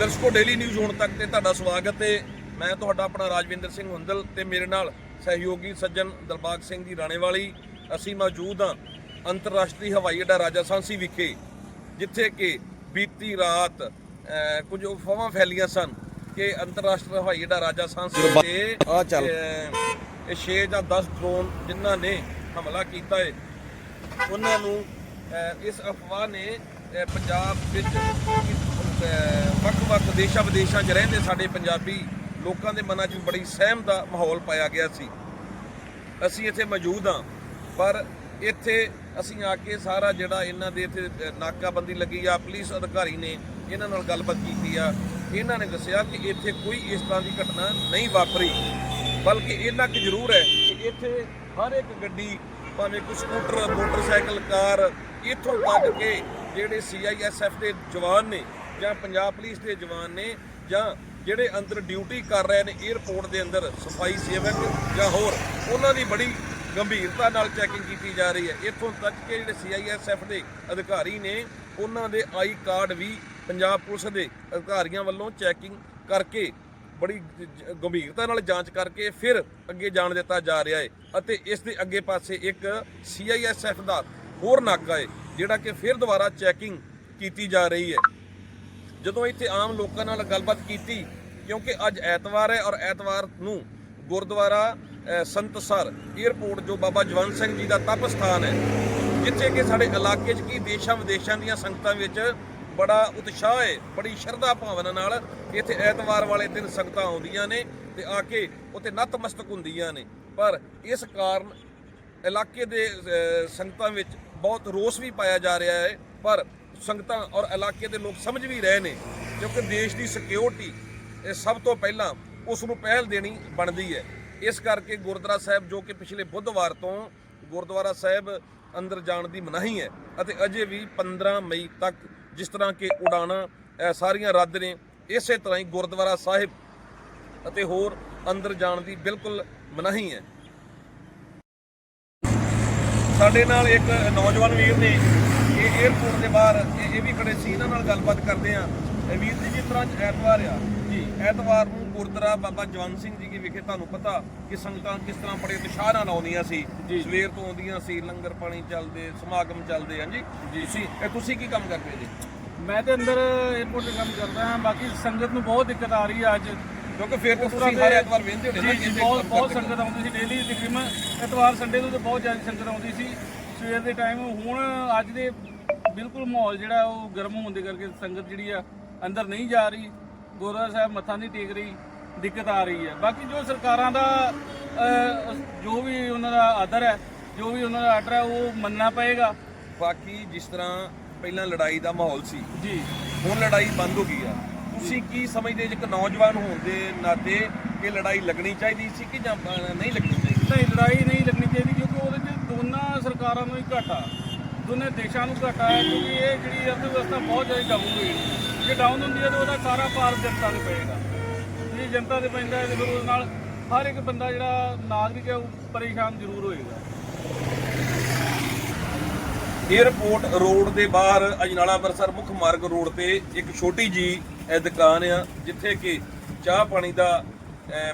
ਦਰਸ਼ਕੋ daily news ਹੁਣ ਤੱਕ ਤੇ ਤੁਹਾਡਾ ਸਵਾਗਤ ਹੈ ਮੈਂ ਤੁਹਾਡਾ ਆਪਣਾ ਰਾਜਵਿੰਦਰ ਸਿੰਘ ਹੁੰਦਲ ਤੇ ਮੇਰੇ ਨਾਲ ਸਹਿਯੋਗੀ ਸੱਜਣ ਦਲਬਾਗ ਸਿੰਘ ਜੀ ਰਾਣੇਵਾਲੀ ਅਸੀਂ ਮੌਜੂਦ ਹਾਂ ਅੰਤਰਰਾਸ਼ਟਰੀ ਹਵਾਈ ਅੱਡਾ ਰਾਜਾ ਸਾਂਸੀ ਵਿਖੇ ਜਿੱਥੇ ਕਿ ਬੀਤੀ ਰਾਤ ਕੁਝ ਅਫਵਾਹਾਂ ਫੈਲੀਆਂ ਸਨ ਕਿ ਅੰਤਰਰਾਸ਼ਟਰੀ ਹਵਾਈ ਅੱਡਾ ਰਾਜਾ ਸਾਂਸੀ ਤੇ ਆ ਚੱਲ। ਅਹ, ਇਹ 6 ਜਾਂ 10 ਡਰੋਨ ਜਿਨ੍ਹਾਂ ਨੇ ਹਮਲਾ ਕੀਤਾ ਹੈ ਉਹਨਾਂ ਨੂੰ ਇਸ ਅਫਵਾਹ ਨੇ ਪੰਜਾਬ ਵਿੱਚ ਵੱਖ-ਵੱਖ ਦੇਸ਼ਾਂ ਵਿਦੇਸ਼ਾਂ 'ਚ ਰਹਿੰਦੇ ਸਾਡੇ ਪੰਜਾਬੀ ਲੋਕਾਂ ਦੇ ਮਨਾਂ 'ਚ ਬੜੀ ਸਹਿਮ ਦਾ ਮਾਹੌਲ ਪਾਇਆ ਗਿਆ ਸੀ। ਅਸੀਂ ਇੱਥੇ ਮੌਜੂਦ ਹਾਂ, ਪਰ ਇੱਥੇ ਅਸੀਂ ਆ ਕੇ ਸਾਰਾ ਜਿਹੜਾ ਇਹਨਾਂ ਦੇ ਇੱਥੇ ਨਾਕਾਬੰਦੀ ਲੱਗੀ ਆ, ਪੁਲਿਸ ਅਧਿਕਾਰੀ ਨੇ ਇਹਨਾਂ ਨਾਲ ਗੱਲਬਾਤ ਕੀਤੀ ਆ। ਇਹਨਾਂ ਨੇ ਦੱਸਿਆ ਕਿ ਇੱਥੇ ਕੋਈ ਇਸ ਤਰ੍ਹਾਂ ਦੀ ਘਟਨਾ ਨਹੀਂ ਵਾਪਰੀ, ਬਲਕਿ ਇੰਨਾ ਕੁ ਜ਼ਰੂਰ ਹੈ ਕਿ ਇੱਥੇ ਹਰ ਇੱਕ ਗੱਡੀ, ਭਾਵੇਂ ਕੋਈ ਸਕੂਟਰ, ਮੋਟਰਸਾਈਕਲ, ਕਾਰ, ਇੱਥੋਂ ਤੱਕ ਕੇ ਜਿਹੜੇ ਸੀਆਈਐਸਐਫ ਦੇ ਜਵਾਨ ਨੇ ਜਾਂ ਪੰਜਾਬ ਪੁਲਿਸ ਦੇ ਜਵਾਨ ਨੇ ਜਾਂ ਜਿਹੜੇ ਅੰਦਰ ਡਿਊਟੀ ਕਰ ਰਹੇ ਨੇ 에ਅਰਪੋਰਟ ਦੇ ਅੰਦਰ ਸਫ਼ਾਈ ਸੇਵਕ ਜਾਂ ਹੋਰ, ਉਹਨਾਂ ਦੀ ਬੜੀ ਗੰਭੀਰਤਾ ਨਾਲ ਚੈਕਿੰਗ ਕੀਤੀ ਜਾ ਰਹੀ ਹੈ। ਇੱਥੋਂ ਤੱਕ ਕਿ ਜਿਹੜੇ ਸੀਆਈਐਸਐਫ ਦੇ ਅਧਿਕਾਰੀ ਨੇ, ਉਹਨਾਂ ਦੇ ਆਈ ਕਾਰਡ ਵੀ ਪੰਜਾਬ ਪੁਲਿਸ ਦੇ ਅਧਿਕਾਰੀਆਂ ਵੱਲੋਂ ਚੈਕਿੰਗ ਕਰਕੇ ਬੜੀ ਗੰਭੀਰਤਾ ਨਾਲ ਜਾਂਚ ਕਰਕੇ ਫਿਰ ਅੱਗੇ ਜਾਣ ਦਿੱਤਾ ਜਾ ਰਿਹਾ ਹੈ ਅਤੇ ਇਸ ਦੇ ਅੱਗੇ ਪਾਸੇ ਇੱਕ ਸੀਆਈਐਸਐਫ ਦਾ ਹੋਰ ਨਾਕਾ ਹੈ, ਜਿਹੜਾ ਕਿ ਫਿਰ ਦੁਬਾਰਾ ਚੈਕਿੰਗ ਕੀਤੀ ਜਾ ਰਹੀ ਹੈ। ਜਦੋਂ ਇੱਥੇ ਆਮ ਲੋਕਾਂ ਨਾਲ ਗੱਲਬਾਤ ਕੀਤੀ, ਕਿਉਂਕਿ ਅੱਜ ਐਤਵਾਰ ਹੈ ਔਰ ਐਤਵਾਰ ਨੂੰ ਗੁਰਦੁਆਰਾ ਸੰਤਸਰ 에ਅਰਪੋਰਟ ਜੋ ਬਾਬਾ ਜਵੰਤ ਸਿੰਘ ਜੀ ਦਾ ਤਪ ਸਥਾਨ ਹੈ, ਜਿੱਥੇ ਕਿ ਸਾਡੇ ਇਲਾਕੇ 'ਚ ਕੀ ਦੇਸ਼ਾਂ ਵਿਦੇਸ਼ਾਂ ਦੀਆਂ ਸੰਗਤਾਂ ਵਿੱਚ ਬੜਾ ਉਤਸ਼ਾਹ ਹੈ, ਬੜੀ ਸ਼ਰਧਾ ਭਾਵਨਾ ਨਾਲ ਇੱਥੇ ਐਤਵਾਰ ਵਾਲੇ ਦਿਨ ਸੰਗਤਾਂ ਆਉਂਦੀਆਂ ਨੇ ਤੇ ਆ ਕੇ ਉੱਥੇ ਨਤਮਸਤਕ ਹੁੰਦੀਆਂ ਨੇ। ਪਰ ਇਸ ਕਾਰਨ ਇਲਾਕੇ ਦੇ ਸੰਗਤਾਂ ਵਿੱਚ ਬਹੁਤ ਰੋਸ ਵੀ ਪਾਇਆ ਜਾ ਰਿਹਾ ਹੈ। ਪਰ ਸੰਗਤਾਂ ਔਰ ਇਲਾਕੇ ਦੇ ਲੋਕ ਸਮਝ ਵੀ ਰਹੇ ਨੇ, ਕਿਉਂਕਿ ਦੇਸ਼ ਦੀ ਸਿਕਿਉਰਿਟੀ ਇਹ ਸਭ ਤੋਂ ਪਹਿਲਾਂ ਉਸ ਨੂੰ ਪਹਿਲ ਦੇਣੀ ਬਣਦੀ ਹੈ। ਇਸ ਕਰਕੇ ਗੁਰਦੁਆਰਾ ਸਾਹਿਬ ਜੋ ਕਿ ਪਿਛਲੇ ਬੁੱਧਵਾਰ ਤੋਂ ਗੁਰਦੁਆਰਾ ਸਾਹਿਬ ਅੰਦਰ ਜਾਣ ਦੀ ਮਨਾਹੀ ਹੈ ਅਤੇ ਅਜੇ ਵੀ 15 ਮਈ ਤੱਕ ਜਿਸ ਤਰ੍ਹਾਂ ਕਿ ਉਡਾਣਾ ਸਾਰੀਆਂ ਰੱਦ ਨੇ, ਇਸੇ ਤਰ੍ਹਾਂ ਹੀ ਗੁਰਦੁਆਰਾ ਸਾਹਿਬ ਅਤੇ ਹੋਰ ਅੰਦਰ ਜਾਣ ਦੀ ਬਿਲਕੁਲ ਮਨਾਹੀ ਹੈ। ਸਾਡੇ ਨਾਲ ਇੱਕ ਨੌਜਵਾਨ ਵੀਰ ਨੇ 에어ਪੋਰਟ ਦੇ ਬਾਹਰ ਇਹ ਇਹ ਵੀ ਖੜੇ ਸੀ ਇਹਨਾਂ ਨਾਲ ਗੱਲਬਾਤ ਕਰਦੇ ਆ ਵੀਰ ਜੀ ਜੀ ਤਰ੍ਹਾਂ ਐਤਵਾਰ ਆ। ਜੀ। ਐਤਵਾਰ ਨੂੰ ਗੁਰਦੁਆਰਾ ਬਾਬਾ ਜਵਨ ਸਿੰਘ ਜੀ ਕੀ ਵਿਖੇ ਤੁਹਾਨੂੰ ਪਤਾ ਕਿ ਸੰਗਤਾਂ ਕਿਸ ਤਰ੍ਹਾਂ ਬੜੇ ਉਤਸ਼ਾਹ ਨਾਲ ਆਉਂਦੀਆਂ ਸੀ। ਸਵੇਰ ਤੋਂ ਆਉਂਦੀਆਂ ਸੀ ਲੰਗਰ ਪਾਣੀ ਚੱਲਦੇ ਸਮਾਗਮ ਚੱਲਦੇ ਹਾਂਜੀ? ਜੀ। ਸੀ ਇਹ ਤੁਸੀਂ ਕੀ ਕੰਮ ਕਰਦੇ ਜੀ? ਮੈਂ ਤੇ ਅੰਦਰ 에어ਪੋਰਟ ਤੇ ਕੰਮ ਕਰਦਾ ਹਾਂ ਬਾਕੀ ਸੰਗਤ ਨੂੰ ਬਹੁਤ ਦਿੱਕਤ ਆ ਰਹੀ ਹੈ ਅੱਜ। ਕਿਉਂਕਿ ਫਿਰ ਤੋਂ ਤੁਸੀਂ ਐਤਵਾਰ ਵੇਂਦੇ ਹੋ ਨਾ ਬਹੁਤ ਬਹੁਤ ਸੰਗਤ ਆਉਂਦੀ ਸੀ ਡੇਲੀ ਤਕਰੀਬਨ ਐਤਵਾਰ ਸੰਡੇ ਨੂੰ ਤਾਂ ਬਹੁਤ ਜ਼ਿਆਦਾ ਸੰਗਤ ਆਉਂਦੀ ਸੀ। ਸਵੇਰ ਦੇ ਟਾਈਮ ਹੁਣ ਅੱਜ ਦੇ ਬਿਲਕੁਲ ਮਾਹੌਲ ਜਿਹੜਾ ਉਹ ਗਰਮ ਹੋਣ ਦੇ ਕਰਕੇ ਸੰਗਤ ਜਿਹੜੀ ਆ ਅੰਦਰ ਨਹੀਂ ਜਾ ਰਹੀ। ਗੁਰਦੁਆਰਾ ਸਾਹਿਬ ਮੱਥਾ ਨਹੀਂ ਟੇਕ ਰਹੀ ਦਿੱਕਤ ਆ ਰਹੀ ਹੈ। ਬਾਕੀ ਜੋ ਸਰਕਾਰਾਂ ਦਾ ਜੋ ਵੀ ਉਹਨਾਂ ਦਾ ਆਦਰ ਹੈ ਜੋ ਵੀ ਉਹਨਾਂ ਦਾ ਆਰਡਰ ਹੈ ਉਹ ਮੰਨਣਾ ਪਏਗਾ। ਬਾਕੀ ਜਿਸ ਤਰ੍ਹਾਂ ਪਹਿਲਾਂ ਲੜਾਈ ਦਾ ਮਾਹੌਲ ਸੀ ਜੀ। ਹੁਣ ਲੜਾਈ ਬੰਦ ਹੋ ਗਈ ਆ। ਤੁਸੀਂ ਕੀ ਸਮਝਦੇ ਜੇ ਇੱਕ ਨੌਜਵਾਨ ਹੋਣ ਦੇ ਨਾਤੇ ਕਿ ਲੜਾਈ ਲੱਗਣੀ ਚਾਹੀਦੀ ਸੀ ਕਿ ਜਾਂ ਨਹੀਂ ਲੱਗਣੀ ਚਾਹੀਦੀ? ਨਹੀਂ ਲੜਾਈ ਨਹੀਂ ਲੱਗਣੀ ਚਾਹੀਦੀ ਕਿਉਂਕਿ ਉਹਦੇ 'ਚ ਦੋਨਾਂ ਸਰਕਾਰਾਂ ਨੂੰ ਹੀ ਘਾਟਾ। ਦੋਨੇ ਦੇਸ਼ਾਂ ਨੂੰ ਘਾਟਾ ਹੈ ਕਿਉਂਕਿ ਇਹ ਜਿਹੜੀ ਅਰਥ ਵਿਵਸਥਾ ਬਹੁਤ ਜ਼ਿਆਦਾ ਡਾਊਨ ਹੋਈ ਜੇ ਡਾਊਨ ਹੁੰਦੀ ਹੈ ਤਾਂ ਉਹਦਾ ਸਾਰਾ ਭਾਰ ਜਨਤਾ ਤੇ ਪਏਗਾ। ਜੇ ਜਨਤਾ ਦੇ ਪੈਂਦਾ ਹੈ ਤੇ ਫਿਰ ਉਹਦੇ ਨਾਲ ਹਰ ਇੱਕ ਬੰਦਾ ਜਿਹੜਾ ਨਾਗਰਿਕ ਹੈ ਉਹ ਪਰੇਸ਼ਾਨ ਜ਼ਰੂਰ ਹੋਏਗਾ। ਏਅਰਪੋਰਟ ਰੋਡ ਦੇ ਬਾਹਰ ਅਜਨਾਲਾ ਅੰਮ੍ਰਿਤਸਰ ਮੁੱਖ ਮਾਰਗ ਰੋਡ ਤੇ ਇੱਕ ਛੋਟੀ ਜੀ ਦੁਕਾਨ ਆ, ਜਿੱਥੇ ਕਿ ਚਾਹ ਪਾਣੀ ਦਾ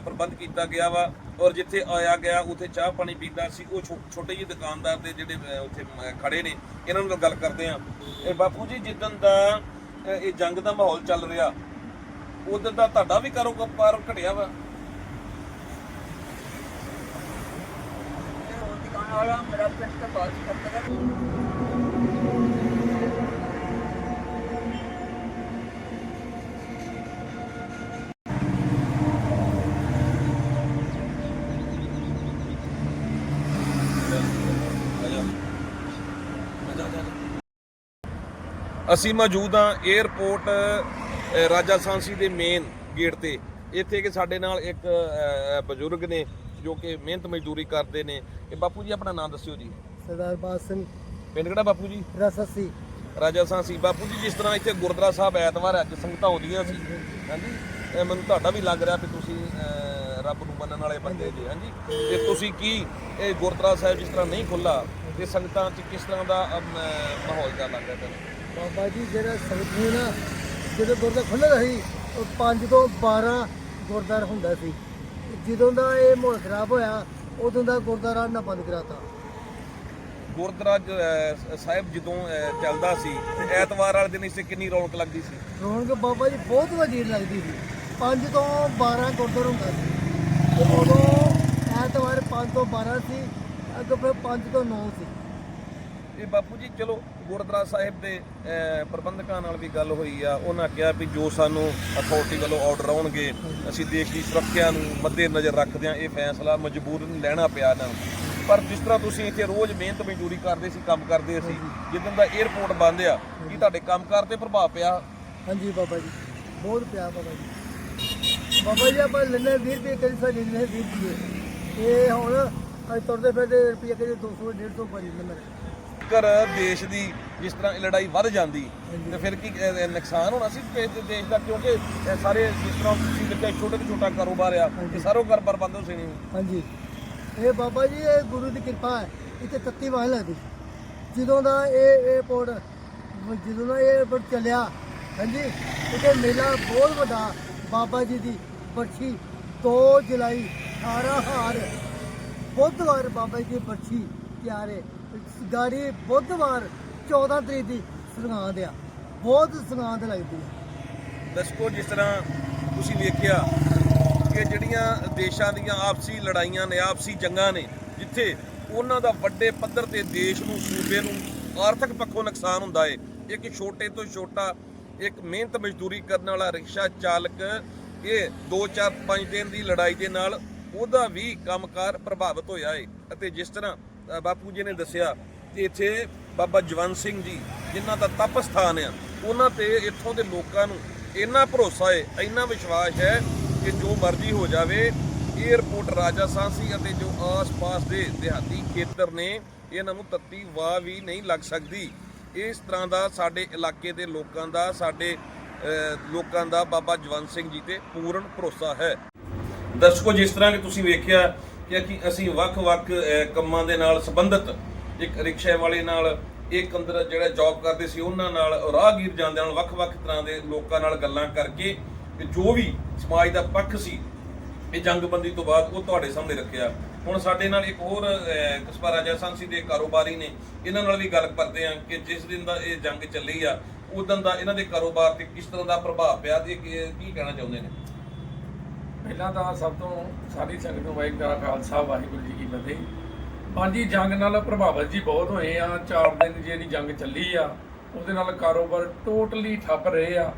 ਪ੍ਰਬੰਧ ਕੀਤਾ ਗਿਆ ਵਾ। ਔਰ ਜਿੱਥੇ ਆਇਆ ਗਿਆ, ਉੱਥੇ ਚਾਹ ਪਾਣੀ ਪੀਂਦਾ ਸੀ, ਉਹ ਛੋਟੇ ਜਿਹੇ ਦੁਕਾਨਦਾਰ ਦੇ ਜਿਹੜੇ ਉੱਥੇ ਖੜੇ ਨੇ, ਇਹਨਾਂ ਨਾਲ ਗੱਲ ਕਰਦੇ ਆ ਇਹ ਬਾਪੂ ਜੀ ਜਿੱਦਨ ਦਾ ਇਹ ਜੰਗ ਦਾ ਮਾਹੌਲ ਚੱਲ ਰਿਹਾ ਉਦੋਂ ਦਾ ਤੁਹਾਡਾ ਵੀ ਕਾਰੋਬਾਰ ਘਟਿਆ ਵਾ? ਅਸੀਂ ਮੌਜੂਦ ਹਾਂ 에ਅਰਪੋਰਟ ਅ, ਰਾਜਾ ਸਾਂਸੀ ਦੇ ਮੇਨ ਗੇਟ ਤੇ। ਇੱਥੇ ਕਿ ਸਾਡੇ ਨਾਲ ਇੱਕ ਬਜ਼ੁਰਗ ਨੇ ਜੋ ਕਿ ਮਿਹਨਤ ਮਜ਼ਦੂਰੀ ਕਰਦੇ ਨੇ। ਇਹ ਬਾਪੂ ਜੀ ਆਪਣਾ ਨਾਮ ਦੱਸਿਓ ਜੀ। ਸਰਦਾਰ ਬਾਦ ਸਿੰਘ। ਪਿੰਡ ਕਿਹੜਾ ਬਾਪੂ ਜੀ? ਰਸਸੀ ਰਾਜਾ ਸਾਂਸੀ ਬਾਪੂ ਜੀ ਜਿਸ ਤਰ੍ਹਾਂ ਇੱਥੇ ਗੁਰਦੁਆਰਾ ਸਾਹਿਬ ਐਤਵਾਰ ਅੱਜ ਸੰਗਤਾਂ ਆਉਂਦੀਆਂ ਸੀ। ਹਾਂਜੀ ਇਹ ਮੈਨੂੰ ਤੁਹਾਡਾ ਵੀ ਲੱਗ ਰਿਹਾ ਵੀ ਤੁਸੀਂ ਰੱਬ ਨੂੰ ਮੰਨਣ ਵਾਲੇ ਬੰਦੇ ਜੀ ਹਾਂਜੀ? ਤੇ ਤੁਸੀਂ ਕੀ ਇਹ ਗੁਰਦੁਆਰਾ ਸਾਹਿਬ ਜਿਸ ਤਰ੍ਹਾਂ ਨਹੀਂ ਖੁੱਲਾ ਤੇ ਸੰਗਤਾਂ 'ਚ ਕਿਸ ਤਰ੍ਹਾਂ ਦਾ ਮਾਹੌਲ ਲੱਗ ਰਿਹਾ ਤੁਹਾਨੂੰ? ਬਾਬਾ ਜੀ ਜਿਹੜਾ ਸੰਗਤ ਨੂੰ ਜਦੋਂ ਗੁਰਦੁਆਰਾ ਖੁੱਲ੍ਹਾ ਸੀ ਉਹ 5 ਤੋਂ 12 ਗੁਰਦੁਆਰਾ ਹੁੰਦਾ ਸੀ। ਜਦੋਂ ਦਾ ਇਹ ਮਾਹੌਲ ਖਰਾਬ ਹੋਇਆ ਉਦੋਂ ਦਾ ਗੁਰਦੁਆਰਾ ਨਾ ਬੰਦ ਕਰਾਤਾ। ਗੁਰਦੁਆਰਾ ਜ- ਸਾਹਿਬ ਜਦੋਂ ਚੱਲਦਾ ਸੀ ਤੇ ਐਤਵਾਰ ਵਾਲੇ ਦਿਨ ਇਸੇ ਕਿੰਨੀ ਰੌਣਕ ਲੱਗਦੀ ਸੀ? ਰੌਣਕ ਬਾਬਾ ਜੀ ਬਹੁਤ ਵਧੀਆ ਲੱਗਦੀ ਸੀ। 5 ਤੋਂ 12 ਗੁਰਦੁਆਰਾ ਹੁੰਦਾ ਸੀ। ਤੇ ਉਦੋਂ ਐਤਵਾਰ 5 ਤੋਂ 12 ਸੀ ਅੱਗੇ ਫਿਰ 5 ਤੋਂ 9 ਸੀ। ਇਹ ਬਾਪੂ ਜੀ ਚਲੋ ਗੁਰਦੁਆਰਾ ਸਾਹਿਬ ਦੇ ਪ੍ਰਬੰਧਕਾਂ ਨਾਲ ਵੀ ਗੱਲ ਹੋਈ ਆ। ਉਹਨਾਂ ਕਿਹਾ ਵੀ ਜੋ ਸਾਨੂੰ ਅਥਾਰਟੀ ਵੱਲੋਂ ਆਰਡਰ ਆਉਣਗੇ ਅਸੀਂ ਦੇਸ਼ ਦੀ ਸੁਰੱਖਿਆ ਨੂੰ ਮੱਦੇ ਨਜ਼ਰ ਰੱਖਦਿਆਂ ਇਹ ਫੈਸਲਾ ਮਜਬੂਰਨ ਲੈਣਾ ਪਿਆ ਨੂੰ। ਪਰ ਜਿਸ ਤਰ੍ਹਾਂ ਤੁਸੀਂ ਇੱਥੇ ਰੋਜ਼ ਮਿਹਨਤ ਮਜ਼ਦੂਰੀ ਕਰਦੇ ਸੀ ਕੰਮ ਕਰਦੇ ਸੀ ਜਿੱਦਣ ਦਾ 에ਅਰਪੋਰਟ ਬੰਦ ਆ ਕੀ ਤੁਹਾਡੇ ਕੰਮਕਾਰ ਤੇ ਪ੍ਰਭਾਵ ਪਿਆ? ਹਾਂਜੀ ਬਾਬਾ ਜੀ ਬਹੁਤ ਪਿਆਰ ਬਾਬਾ ਜੀ। ਬਾਬਾ ਜੀ ਆਪਾਂ ਲੈਣੇ 20 ਰੁਪਏ ਕਰੀ ਸਾਡੀ ਲੈਣੇ 20 ਰੁਪਏ। ਇਹ ਹੁਣ ਅੱਜ ਤੁਰਦੇ ਫਿਰਦੇ ਰੁਪਏ ਕਰੀ 200 150 ਪਰੀ ਲੈਣੇ ਜੇਕਰ ਦੇਸ਼ ਦੀ ਜਿਸ ਤਰ੍ਹਾਂ ਇਹ ਲੜਾਈ ਵੱਧ ਜਾਂਦੀ ਤੇ ਫਿਰ ਕੀ ਨੁਕਸਾਨ ਹੋਣਾ ਸੀ ਦੇਸ਼ ਦਾ ਕਿਉਂਕਿ ਸਾਰੇ ਜਿਸ ਤਰ੍ਹਾਂ ਤੁਸੀਂ ਦੱਸਿਆ ਛੋਟੇ ਤੋਂ ਛੋਟਾ ਕਾਰੋਬਾਰ ਆ ਇਹ ਸਾਰਾ ਘਰ ਬਰਬਾਦ ਹੋ ਸਣੀ ਹਾਂਜੀ। ਇਹ ਬਾਬਾ ਜੀ ਇਹ ਗੁਰੂ ਦੀ ਕਿਰਪਾ ਹੈ। ਇੱਥੇ ਤੱਤੀ ਵਾਹ ਲੱਗਦੀ। ਜਦੋਂ ਦਾ ਇਹ ਇਹ ਪੁਲ ਜਦੋਂ ਦਾ ਇਹ ਪੁਲ ਚੱਲਿਆ ਹਾਂਜੀ ਇਹ ਮੇਲਾ ਬਹੁਤ ਵੱਡਾ ਬਾਬਾ ਜੀ ਦੀ ਬਰਸੀ 2 ਜੁਲਾਈ 18 ਹਾਰ ਬੁੱਧਵਾਰ ਬਾਬਾ ਜੀ ਦੀ ਬਰਸੀ ਤਿਆਰ ਹੈ। ਗਾੜੀ ਬੁੱਧਵਾਰ 14 ਤਰੀਕ ਦੀ ਸੰਗਾਂਦ ਆ। ਬਹੁਤ ਸੰਗਾਂਦ ਲੱਗਦੀ ਹੈ ਦਰਸ਼ਕੋ ਜਿਸ ਤਰ੍ਹਾਂ ਤੁਸੀਂ ਵੇਖਿਆ ਕਿ ਜਿਹੜੀਆਂ ਦੇਸ਼ਾਂ ਦੀਆਂ ਆਪਸੀ ਲੜਾਈਆਂ ਨੇ, ਆਪਸੀ ਜੰਗਾਂ ਨੇ, ਜਿੱਥੇ ਉਹਨਾਂ ਦਾ ਵੱਡੇ ਪੱਧਰ ਤੇ ਦੇਸ਼ ਨੂੰ, ਸੂਬੇ ਨੂੰ ਆਰਥਿਕ ਪੱਖੋਂ ਨੁਕਸਾਨ ਹੁੰਦਾ ਏ, ਇੱਕ ਛੋਟੇ ਤੋਂ ਛੋਟਾ, ਇੱਕ ਮਿਹਨਤ ਮਜ਼ਦੂਰੀ ਕਰਨ ਵਾਲਾ ਰਿਕਸ਼ਾ ਚਾਲਕ, ਇਹ 2-4 5 ਦਿਨ ਦੀ ਲੜਾਈ ਦੇ ਨਾਲ ਉਹਦਾ ਵੀ ਕੰਮਕਾਰ ਪ੍ਰਭਾਵਿਤ ਹੋਇਆ ਏ। ਅਤੇ ਜਿਸ ਤਰ੍ਹਾਂ ਬਾਪੂ ਜੀ ਨੇ ਦੱਸਿਆ ਕਿ ਇੱਥੇ ਬਾਬਾ ਜਵੰਤ ਸਿੰਘ ਜੀ, ਜਿਨ੍ਹਾਂ ਦਾ ਤਪ ਸਥਾਨ ਆ, ਉਹਨਾਂ ਤੇ ਇੱਥੋਂ ਦੇ ਲੋਕਾਂ ਨੂੰ ਇੰਨਾ ਭਰੋਸਾ ਹੈ ਇੰਨਾ ਵਿਸ਼ਵਾਸ ਹੈ ਕਿ ਜੋ ਮਰਜ਼ੀ ਹੋ ਜਾਵੇ 에ਅਰਪੋਰਟ ਰਾਜਸਥਾਨ ਸੀ ਅਤੇ ਜੋ ਆਸ-ਪਾਸ ਦੇ ਦਿਹਾਤੀ ਖੇਤਰ ਨੇ, ਇਹਨਾਂ ਨੂੰ ਤੱਤੀ ਵਾਹ ਵੀ ਨਹੀਂ ਲੱਗ ਸਕਦੀ। ਇਸ ਤਰ੍ਹਾਂ ਦਾ ਸਾਡੇ ਇਲਾਕੇ ਦੇ ਲੋਕਾਂ ਦਾ, ਸਾਡੇ ਲੋਕਾਂ ਦਾ ਬਾਬਾ ਜਵੰਤ ਸਿੰਘ ਜੀ ਤੇ ਪੂਰਨ ਭਰੋਸਾ ਹੈ। ਦਰਸ਼ਕੋ ਜਿਸ ਤਰ੍ਹਾਂ ਕਿ ਤੁਸੀਂ ਵੇਖਿਆ ਕਿ ਅਸੀਂ- ਵੱਖ-ਵੱਖ ਕੰਮਾਂ ਦੇ ਨਾਲ ਸੰਬੰਧਿਤ ਇੱਕ ਰਿਕਸ਼ੇ ਵਾਲੇ ਨਾਲ ਇੱਕ ਅੰਦਰ ਜਿਹੜਾ ਜੌਬ ਕਰਦੇ ਸੀ ਉਹਨਾਂ ਨਾਲ ਰਾਹਗੀਰ ਜਾਂਦਿਆਂ ਨਾਲ ਵੱਖ-ਵੱਖ ਤਰ੍ਹਾਂ ਦੇ ਲੋਕਾਂ ਨਾਲ ਗੱਲਾਂ ਕਰਕੇ ਤੇ ਜੋ ਵੀ ਸਮਾਜ ਦਾ ਪੱਖ ਸੀ ਇਹ ਜੰਗਬੰਦੀ ਤੋਂ ਬਾਅਦ ਉਹ ਤੁਹਾਡੇ ਸਾਹਮਣੇ ਰੱਖਿਆ। ਹੁਣ ਸਾਡੇ ਨਾਲ ਇੱਕ ਹੋਰ ਅਹ, ਕਸਬਾ ਰਾਜਾ ਦੇ ਕਾਰੋਬਾਰੀ ਨੇ ਇਹਨਾਂ ਨਾਲ ਵੀ ਗੱਲ ਕਰਦੇ ਆ ਕਿ ਜਿਸ ਦਿਨ ਦਾ ਇਹ ਜੰਗ ਚੱਲੀ ਆ ਉਦੋਂ ਦਾ ਇਹਨਾਂ ਦੇ ਕਾਰੋਬਾਰ ਤੇ ਕਿਸ ਤਰ੍ਹਾਂ ਦਾ ਪ੍ਰਭਾਵ ਪਿਆ ਤੇ ਕੀ ਕਹਿਣਾ ਚਾਹੁੰਦੇ ਨੇ? ਪਹਿਲਾਂ ਤਾਂ ਸਭ ਤੋਂ ਸਾਰੀ ਸੰਗਤ ਨੂੰ ਵਾਹਿਗੁਰੂ ਜੀ ਕਾ ਖਾਲਸਾ, ਵਾਹਿਗੁਰੂ ਜੀ ਕੀ ਫਤਿਹ। ਹਾਂਜੀ ਜੰਗ ਨਾਲ ਪ੍ਰਭਾਵਿਤ ਜੀ ਬਹੁਤ ਹੋਏ ਆ, ਚਾਰ ਦਿਨ ਜਿਹੜੀ ਜੰਗ ਚੱਲੀ ਆ, ਉਹਦੇ ਨਾਲ ਕਾਰੋਬਾਰ ਟੋਟਲੀ ਠੱਪ ਰਹੇ ਆ।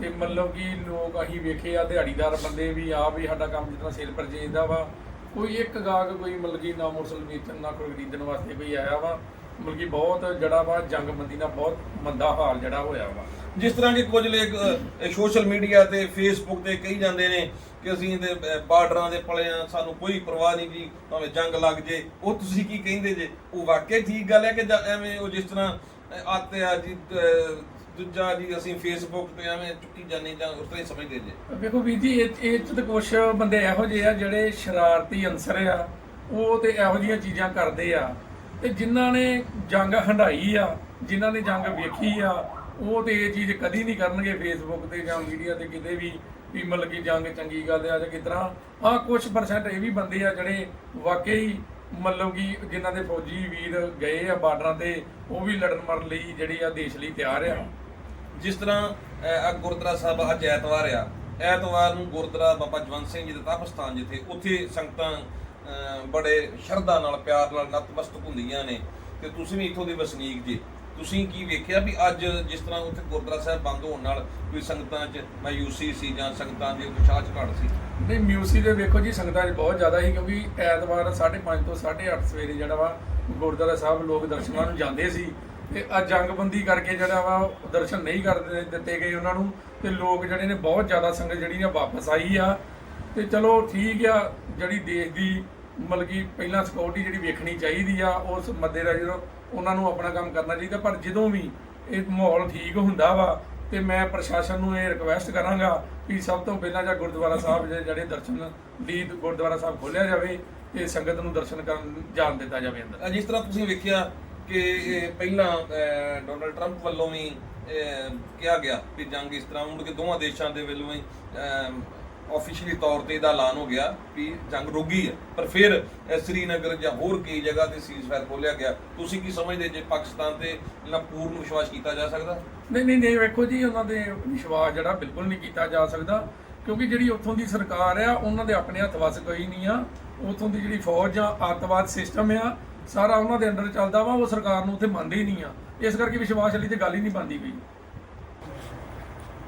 ਤੇ ਮਤਲਬ ਕਿ ਲੋਕ ਅਸੀਂ ਵੇਖੇ ਆ, ਦਿਹਾੜੀਦਾਰ ਬੰਦੇ ਵੀ ਆ ਵੀ ਸਾਡਾ ਕੰਮ ਜਿੱਦਾਂ ਸੇਲ ਪਰਚੇਜ ਦਾ ਵਾ। ਕੋਈ ਇੱਕ ਗਾਹਕ ਕੋਈ ਮਤਲਬ ਕਿ ਨਾ ਮੁਸਲਮਾਨ ਵੇਚਣ, ਨਾ ਕੋਈ ਖਰੀਦਣ ਵਾਸਤੇ ਕੋਈ ਆਇਆ ਵਾ। ਮਤਲਬ ਕਿ ਬਹੁਤ ਜਿਹੜਾ ਵਾ, ਜੰਗਬੰਦੀ ਨਾਲ ਬਹੁਤ ਮੰਦਾ ਹਾਲ ਜਿਹੜਾ ਹੋਇਆ ਵਾ। ਜਿਸ ਤਰ੍ਹਾਂ ਕਿ ਕੁਝ ਲੋਕ ਸੋਸ਼ਲ ਮੀਡੀਆ ਤੇ ਫੇਸਬੁੱਕ ਤੇ ਕਹੀ ਜਾਂਦੇ ਨੇ ਕਿ ਅਸੀਂ ਇਹਦੇ ਬਾਰਡਰਾਂ ਦੇ ਪਲੇ ਆ ਸਾਨੂੰ ਕੋਈ ਪਰਵਾਹ ਨਹੀਂ ਜੀ ਭਾਵੇਂ ਜੰਗ ਲੱਗ ਜੇ ਉਹ ਤੁਸੀਂ ਕੀ ਕਹਿੰਦੇ ਜੇ? ਉਹ ਵਾਕਿਆ ਠੀਕ ਗੱਲ ਹੈ ਕਿ ਜਾਂ ਐਵੇਂ ਉਹ ਜਿਸ ਤਰ੍ਹਾਂ ਅਹ, ਆਤੇ ਆ ਜੀ ਦੂਜਾ ਜੀ ਅਸੀਂ ਫੇਸਬੁੱਕ ਤੇ ਐਵੇਂ ਚੁੱਕੀ ਜਾਂਦੇ ਜਾਂ ਉਸ ਤਰ੍ਹਾਂ ਹੀ ਸਮਝਦੇ ਜੇ? ਵੇਖੋ ਵੀਰ ਜੀ ਇਹ ਇਹ 'ਚ ਤੇ ਕੁਝ ਬੰਦੇ ਇਹੋ ਜਿਹੇ ਆ ਜਿਹੜੇ ਸ਼ਰਾਰਤੀ ਅੰਸਰ ਆ ਉਹ ਤੇ ਇਹੋ ਜਿਹੀਆਂ ਚੀਜ਼ਾਂ ਕਰਦੇ ਆ। ਤੇ ਜਿਨ੍ਹਾਂ ਨੇ ਜੰਗ ਹੰਡਾਈ ਆ ਜਿਨ੍ਹਾਂ ਨੇ ਜੰਗ ਵੇਖੀ ਆ ਉਹ ਤੇ ਇਹ ਚੀਜ਼ ਕਦੀ ਨਹੀਂ ਕਰਨਗੇ ਫੇਸਬੁੱਕ ਤੇ ਜਾਂ ਮੀਡੀਆ ਤੇ ਕਿਤੇ ਵੀ। ਵੀ ਮਤਲਬ ਕਿ ਜੰਗ ਚੰਗੀ ਗੱਲ ਆ ਜਾਂ ਕਿਸ ਤਰ੍ਹਾਂ ਹਾਂ ਕੁਝ ਪਰਸੈਂਟ ਇਹ ਵੀ ਬੰਦੇ ਆ ਜਿਹੜੇ ਵਾਕਈ ਮਤਲਬ ਕਿ ਜਿਨ੍ਹਾਂ ਦੇ ਫੌਜੀ ਵੀਰ ਗਏ ਆ ਬਾਰਡਰਾਂ ਤੇ, ਉਹ ਵੀ ਲੜਨ ਮਰਨ ਲਈ ਜਿਹੜੇ ਆ ਦੇਸ਼ ਲਈ ਤਿਆਰ ਆ। ਜਿਸ ਤਰ੍ਹਾਂ ਗੁਰਦੁਆਰਾ ਸਾਹਿਬ ਅੱਜ ਐਤਵਾਰ ਆ। ਐਤਵਾਰ ਨੂੰ ਗੁਰਦੁਆਰਾ ਬਾਬਾ ਜਵੰਤ ਸਿੰਘ ਜੀ ਦਾ ਤਪ ਸਥਾਨ ਜਿੱਥੇ ਉੱਥੇ ਸੰਗਤਾਂ ਬੜੇ ਸ਼ਰਧਾ ਨਾਲ, ਪਿਆਰ ਨਾਲ ਨਤਮਸਤਕ ਹੁੰਦੀਆਂ ਨੇ। ਤੇ ਤੁਸੀਂ ਵੀ ਇੱਥੋਂ ਦੇ ਵਸਨੀਕ ਜੀ। ਤੁਸੀਂ ਕੀ ਵੇਖਿਆ ਵੀ ਅੱਜ ਜਿਸ ਤਰ੍ਹਾਂ ਉੱਥੇ ਗੁਰਦੁਆਰਾ ਸਾਹਿਬ ਬੰਦ ਹੋਣ ਨਾਲ ਕੋਈ ਸੰਗਤਾਂ 'ਚ ਮਾਯੂਸੀ ਸੀ ਜਾਂ ਸੰਗਤਾਂ ਦੇ ਉਤਸ਼ਾਹ 'ਚ ਘਾਟ ਸੀ? ਨਹੀਂ ਮਿਊਸੀ ਦੇ ਵੇਖੋ ਜੀ, ਸੰਗਤਾਂ 'ਚ ਬਹੁਤ ਜ਼ਿਆਦਾ ਸੀ ਕਿਉਂਕਿ ਐਤਵਾਰ 5:30 ਤੋਂ 8:30 ਸਵੇਰੇ ਜਿਹੜਾ ਵਾ ਗੁਰਦੁਆਰਾ ਸਾਹਿਬ ਲੋਕ ਦਰਸ਼ਨਾਂ ਨੂੰ ਜਾਂਦੇ ਸੀ ਤੇ ਆ ਜੰਗਬੰਦੀ ਕਰਕੇ ਜਿਹੜਾ ਵਾ ਦਰਸ਼ਨ ਨਹੀਂ ਕਰਦੇ ਦਿੱਤੇ ਗਏ ਉਹਨਾਂ ਨੂੰ ਤੇ ਲੋਕ ਜਿਹੜੇ ਨੇ ਬਹੁਤ ਜ਼ਿਆਦਾ ਸੰਗਤ ਜਿਹੜੀ ਨੇ ਵਾਪਸ ਆਈ ਆ। ਤੇ ਚਲੋ ਠੀਕ ਆ, ਜਿਹੜੀ ਦੇਸ਼ ਦੀ ਮਤਲਬ ਕਿ ਪਹਿਲਾਂ ਸਿਕਿਉਰਿਟੀ ਜਿਹੜੀ ਵੇਖਣੀ ਚਾਹੀਦੀ ਆ, ਉਸ ਮੱਦੇ ਦਾ ਜਦੋਂ ਉਹਨਾਂ ਨੂੰ ਆਪਣਾ ਕੰਮ ਕਰਨਾ ਚਾਹੀਦਾ, ਪਰ ਜਦੋਂ ਵੀ ਇਹ ਮਾਹੌਲ ਠੀਕ ਹੁੰਦਾ ਵਾ ਤੇ ਮੈਂ ਪ੍ਰਸ਼ਾਸਨ ਨੂੰ ਇਹ ਰਿਕਵੈਸਟ ਕਰਾਂਗਾ ਕਿ ਸਭ ਤੋਂ ਪਹਿਲਾਂ ਜਾਂ ਗੁਰਦੁਆਰਾ ਸਾਹਿਬ ਦੇ ਜਿਹੜੇ ਦਰਸ਼ਨ ਦੀ ਗੁਰਦੁਆਰਾ ਸਾਹਿਬ ਖੋਲਿਆ ਜਾਵੇ ਤੇ ਸੰਗਤ ਨੂੰ ਦਰਸ਼ਨ ਕਰਨ ਜਾਣ ਦਿੱਤਾ ਜਾਵੇ ਅੰਦਰ। ਜਿਸ ਤਰ੍ਹਾਂ ਤੁਸੀਂ ਵੇਖਿਆ ਕਿ ਇਹ ਪਹਿਲਾਂ ਡੋਨਲਡ ਟਰੰਪ ਵੱਲੋਂ ਵੀ ਕਿਹਾ ਗਿਆ ਕਿ ਜੰਗ ਇਸ ਤਰ੍ਹਾਂ ਮੁੜ ਕੇ ਦੋਵਾਂ ਦੇਸ਼ਾਂ ਦੇ ਵੱਲੋਂ ਹੀ ਆਫੀਸ਼ੀਅਲੀ ਤੌਰ ਤੇ ਇਹਦਾ ਐਲਾਨ ਹੋ ਗਿਆ ਵੀ ਜੰਗ ਰੋਗੀ ਹੈ। ਪਰ ਫਿਰ ਸ੍ਰੀਨਗਰ ਜਾਂ ਹੋਰ ਕਈ ਜਗ੍ਹਾ ਤੇ ਸੀਜ਼ਫਾਇਰ ਖੋਲਿਆ ਗਿਆ। ਤੁਸੀਂ ਕੀ ਸਮਝਦੇ ਜੇ ਪਾਕਿਸਤਾਨ ਤੇ ਜਿਹੜਾ ਪੂਰਨ ਵਿਸ਼ਵਾਸ ਕੀਤਾ ਜਾ ਸਕਦਾ? ਨਹੀਂ ਨਹੀਂ ਨਹੀਂ, ਵੇਖੋ ਜੀ, ਉਹਨਾਂ ਦੇ ਵਿਸ਼ਵਾਸ ਜਿਹੜਾ ਬਿਲਕੁਲ ਨਹੀਂ ਕੀਤਾ ਜਾ ਸਕਦਾ। ਕਿਉਂਕਿ ਜਿਹੜੀ ਉੱਥੋਂ ਦੀ ਸਰਕਾਰ ਆ, ਉਹਨਾਂ ਦੇ ਆਪਣੇ ਹੱਥ ਵਸ ਕੋਈ ਨਹੀਂ ਆ। ਉੱਥੋਂ ਦੀ ਜਿਹੜੀ ਫੌਜ ਆ, ਅੱਤਵਾਦ ਸਿਸਟਮ ਆ, ਸਾਰਾ ਉਹਨਾਂ ਦੇ ਅੰਡਰ ਚੱਲਦਾ ਵਾ, ਉਹ ਸਰਕਾਰ ਨੂੰ ਉੱਥੇ ਮੰਨਦੇ ਹੀ ਨਹੀਂ ਆ। ਇਸ ਕਰਕੇ ਵਿਸ਼ਵਾਸ ਵਾਲੀ ਤੇ ਗੱਲ ਹੀ ਨਹੀਂ ਬਣਦੀ ਪਈ।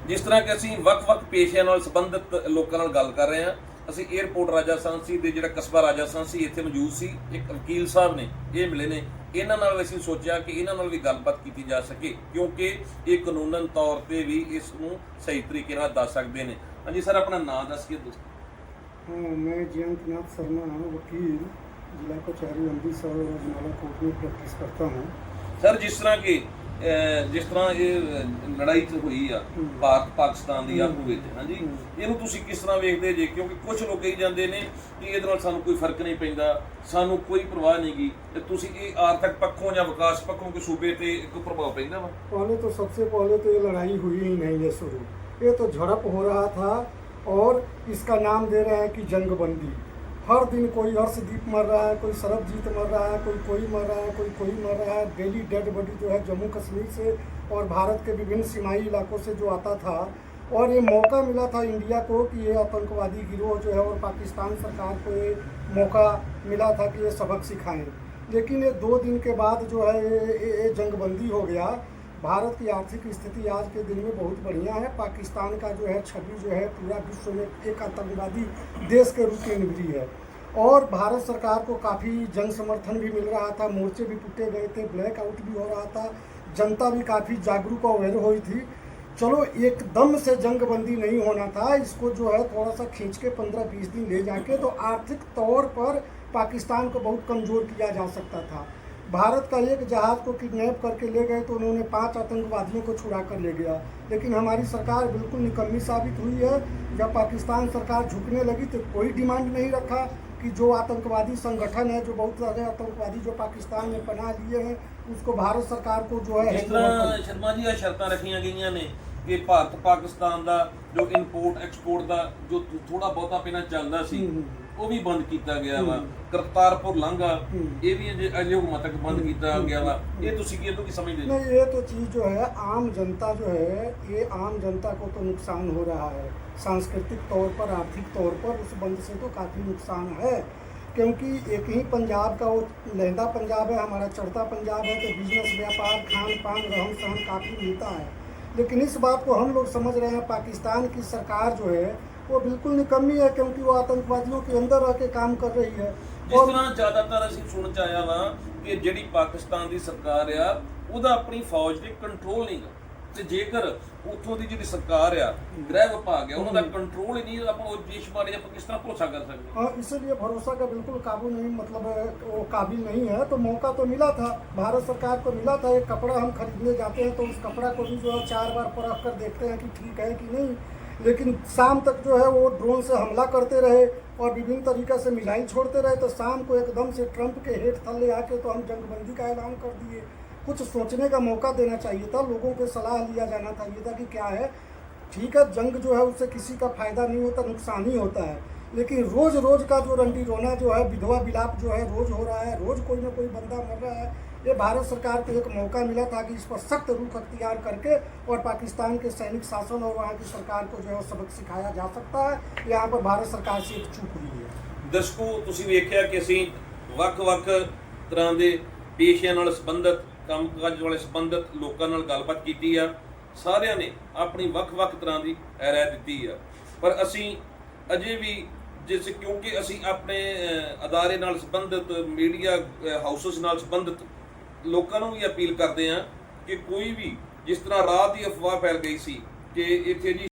ਜਿਸ ਤਰ੍ਹਾਂ ਕਿ ਅਸੀਂ ਵੱਖ-ਵੱਖ ਪੇਸ਼ਿਆਂ ਨਾਲ ਸੰਬੰਧਿਤ ਲੋਕਾਂ ਨਾਲ ਗੱਲ ਕਰ ਰਹੇ ਹਾਂ ਅਸੀਂ 에어ਪੋਰਟ ਰਾਜਸਥਾਨ ਸੀ ਤੇ ਜਿਹੜਾ ਕਸਬਾ ਰਾਜਾ ਰਾਜਸਥਾਨ ਸੀ ਇੱਥੇ ਮੌਜੂਦ ਸੀ ਇੱਕ ਵਕੀਲ ਸਾਹਿਬ ਨੇ ਇਹ ਮਿਲੇ ਨੇ। ਇਹਨਾਂ ਨਾਲ ਅਸੀਂ ਸੋਚਿਆ ਕਿ ਇਹਨਾਂ ਨਾਲ ਵੀ ਗੱਲਬਾਤ ਕੀਤੀ ਜਾ ਸਕੇ ਕਿਉਂਕਿ ਇਹ ਕਾਨੂੰਨਨ ਤੌਰ ਤੇ ਵੀ ਇਸ ਨੂੰ ਸਹੀ ਤਰੀਕੇ ਨਾਲ ਦੱਸ ਸਕਦੇ ਨੇ। ਹਾਂਜੀ ਸਰ ਆਪਣਾ ਨਾਮ ਦੱਸ ਕੇ ਦੱਸੋ ਹਾਂ ਮੈਂ ਜੀਵਨਨਾਥ ਸ਼ਰਮਾ ਵਕੀਲ ਜ਼ਿਲ੍ਹਾ ਕਚਹਿਰੀ ਅੰਮ੍ਰਿਤਸਰ ਅਜਨਾਲਾ ਕੋਰਟ ਵਿੱਚ ਪ੍ਰੈਕਟਿਸ ਕਰਤਾ ਹਾਂ। ਸਰ ਜਿਸ ਤਰ੍ਹਾਂ ਕਿ ਜਿਸ ਤਰ੍ਹਾਂ ਇਹ ਅਹ, ਲੜਾਈ ਚ ਹੋਈ ਆ ਭਾਰਤ ਪਾਕਿਸਤਾਨ ਦੀ ਆਪੂ ਵਿੱਚ ਹਾਂਜੀ ਇਹਨੂੰ ਤੁਸੀਂ ਕਿਸ ਤਰ੍ਹਾਂ ਵੇਖਦੇ ਜੇ ਕਿਉਂਕਿ ਕੁਝ ਲੋਕ ਕਹੀ ਜਾਂਦੇ ਨੇ ਕਿ ਇਹਦੇ ਨਾਲ ਸਾਨੂੰ ਕੋਈ ਫਰਕ ਨਹੀਂ ਪੈਂਦਾ ਸਾਨੂੰ ਕੋਈ ਪਰਵਾਹ ਨਹੀਂਗੀ ਤੇ ਤੁਸੀਂ ਇਹ ਆਰਥਿਕ ਪੱਖੋਂ ਜਾਂ ਵਿਕਾਸ ਪੱਖੋਂ ਕਿ ਸੂਬੇ ਤੇ ਕੋਈ ਪ੍ਰਭਾਵ ਪੈਂਦਾ ਵਾ पहले तो सबसे पहले तो ये लड़ाई हुई ही नहीं है शुरू ये तो झड़प हो रहा था और इसका नाम दे रहे हैं कि जंगबंदी हर दिन कोई हर्षदीप मर रहा है कोई सरबजीत मर रहा है कोई कोई मर रहा है कोई कोई मर रहा है। डेली डेड बॉडी जो है जम्मू कश्मीर से और भारत के विभिन्न सीमाई इलाकों से जो आता था। और ये मौका मिला था इंडिया को कि ये आतंकवादी गिरोह जो है और पाकिस्तान सरकार को ये मौका मिला था कि ये सबक सिखाएँ। लेकिन ये दो दिन के बाद जो है ये, ये, ये जंगबंदी हो गया। भारत की आर्थिक स्थिति आज के दिन में बहुत बढ़िया है। पाकिस्तान का जो है छवि जो है पूरा विश्व में एक आतंकवादी देश के रूप में निभरी है। और भारत सरकार को काफ़ी जन समर्थन भी मिल रहा था। मोर्चे भी टूटे गए थे, ब्लैक आउट भी हो रहा था, जनता भी काफ़ी जागरूक अवेयर हुई थी। चलो, एकदम से जंगबंदी नहीं होना था। इसको जो है थोड़ा सा खींच के पंद्रह बीस दिन ले जाके तो आर्थिक तौर पर पाकिस्तान को बहुत कमज़ोर किया जा सकता था। भारत का एक जहाज़ को किडनैप करके ले गए तो उन्होंने पांच आतंकवादियों को छुड़ा कर ले गया लेकिन हमारी सरकार बिल्कुल निकम्मी साबित हुई है जब पाकिस्तान सरकार झुकने लगी तो कोई डिमांड नहीं रखा कि जो आतंकवादी संगठन है जो बहुत सारे आतंकवादी जो पाकिस्तान में पनाह लिए हैं उसको भारत सरकार को जो है ਜਿਸ हैंड ओवर ਤਰ੍ਹਾਂ ਸ਼ਰਮਾ ਜੀ ਆ ਸ਼ਰਤਾਂ ਰੱਖੀਆਂ ਗਈਆਂ ਨੇ ਕਿ ਭਾਰਤ ਪਾਕਿਸਤਾਨ ਦਾ ਜੋ ਇੰਪੋਰਟ ਐਕਸਪੋਰਟ ਦਾ ਜੋ ਥੋੜਾ ਬਹੁਤਾ ਪਹਿਲਾਂ ਚੱਲਦਾ ਸੀ ਹੂੰ। ਉਹ ਵੀ ਬੰਦ ਕੀਤਾ ਗਿਆ ਵਾ ਕਰਤਾਰਪੁਰ ਲਾਂਘਾ ਹੂੰ। ਇਹ ਵੀ ਅਜੇ ਅਜੇ ਹੁਕਮਾਂ ਤੱਕ ਬੰਦ ਕੀਤਾ ਗਿਆ ਵਾ ਇਹ ਤੁਸੀਂ ਕੀ ਇਹਨੂੰ ਕੀ ਸਮਝਦੇ ਜੀ नहीं ये तो चीज़ जो है आम जनता जो है ये आम जनता को तो नुकसान हो रहा है सांस्कृतिक तौर पर आर्थिक तौर पर उस बंद से तो काफ़ी नुकसान है क्योंकि एक ही पंजाब का वो लहंदा पंजाब है हमारा चढ़ता पंजाब है तो बिजनेस व्यापार खान पान रहन सहन काफ़ी मिलता है लेकिन इस बात को हम लोग समझ रहे हैं पाकिस्तान की सरकार जो है वो बिल्कुल निकम्मी है क्योंकि वो आतंकवादियों के अंदर रह के काम कर रही है ਜਿਸ ਤਰ੍ਹਾਂ ਜ਼ਿਆਦਾਤਰ ਅਸੀਂ ਸੁਣ ਚ ਆਇਆ ਵਾ ਕਿ ਜਿਹੜੀ ਪਾਕਿਸਤਾਨ ਦੀ ਸਰਕਾਰ ਆ ਉਹਦਾ ਆਪਣੀ ਫੌਜ ਤੇ ਕੰਟਰੋਲ ਨਹੀਂਗਾ ਤੇ ਜੇਕਰ ਉੱਥੋਂ ਦੀ ਜਿਹੜੀ ਸਰਕਾਰ ਆ ਗ੍ਰਹਿ ਵਿਭਾਗ ਆ ਉਹਨਾਂ ਦਾ ਕੰਟਰੋਲ ਹੀ ਨਹੀਂ ਆਪਾਂ ਉਹ ਦੇਸ਼ ਬਾਰੇ ਆਪਾਂ ਕਿਸ ਤਰ੍ਹਾਂ ਭਰੋਸਾ ਕਰ ਸਕਦੇ हाँ इसलिए भरोसा का बिल्कुल काबू नहीं मतलब है, वो काबिल नहीं है तो मौका तो मिला था भारत सरकार को मिला था एक कपड़ा हम खरीदने जाते हैं तो उस कपड़ा को भी जो है चार बार परख कर देखते हैं कि ठीक है कि नहीं लेकिन शाम तक जो है वो ड्रोन से हमला करते रहे और विभिन्न तरीके से मिसाइल छोड़ते रहे तो शाम को एकदम से ट्रंप के हेठ थल्ले आके तो हम जंगबंदी का ऐलान कर दिए। कुछ सोचने का मौका देना चाहिए था, लोगों को सलाह लिया जाना चाहिए था कि क्या है, ठीक है, जंग जो है उससे किसी का फ़ायदा नहीं होता, नुकसान ही होता है। लेकिन रोज रोज का जो रंडी रोना जो है, विधवा विलाप जो है रोज हो रहा है, रोज कोई ना कोई बंदा मर रहा है ये भारत सरकार को एक मौका मिला था कि इस पर सख्त रुख अख्तियार करके और पाकिस्तान के सैनिक शासन और वहाँ की सरकार को जो है सबक सिखाया जा सकता है यहाँ पर भारत सरकार से एक चूक हुई है ਦਰਸ਼ਕੋ ਤੁਸੀਂ ਵੇਖਿਆ ਕਿ ਅਸੀਂ ਵੱਖ-ਵੱਖ ਤਰ੍ਹਾਂ ਦੇ ਪੇਸ਼ਿਆਂ ਨਾਲ ਸੰਬੰਧਿਤ ਕੰਮਕਾਜ ਵਾਲੇ ਸੰਬੰਧਿਤ ਲੋਕਾਂ ਨਾਲ ਗੱਲਬਾਤ ਕੀਤੀ ਆ ਸਾਰਿਆਂ ਨੇ ਆਪਣੀ ਵੱਖ-ਵੱਖ ਤਰ੍ਹਾਂ ਦੀ ਰਾਏ ਦਿੱਤੀ ਆ ਪਰ ਅਸੀਂ ਅਜੇ ਵੀ ਜਿਸ ਕਿਉਂਕਿ ਅਸੀਂ ਆਪਣੇ ਅਹ, ਅਦਾਰੇ ਨਾਲ ਸੰਬੰਧਿਤ ਮੀਡੀਆ ਹਾਊਸਸ ਨਾਲ ਸੰਬੰਧਿਤ ਲੋਕਾਂ ਨੂੰ ਵੀ ਅਪੀਲ ਕਰਦੇ ਆ ਕਿ ਕੋਈ ਵੀ ਜਿਸ ਤਰ੍ਹਾਂ ਰਾਤ ਦੀ ਅਫਵਾਹ ਫੈਲ ਗਈ ਸੀ ਕਿ ਇੱਥੇ ਜੀ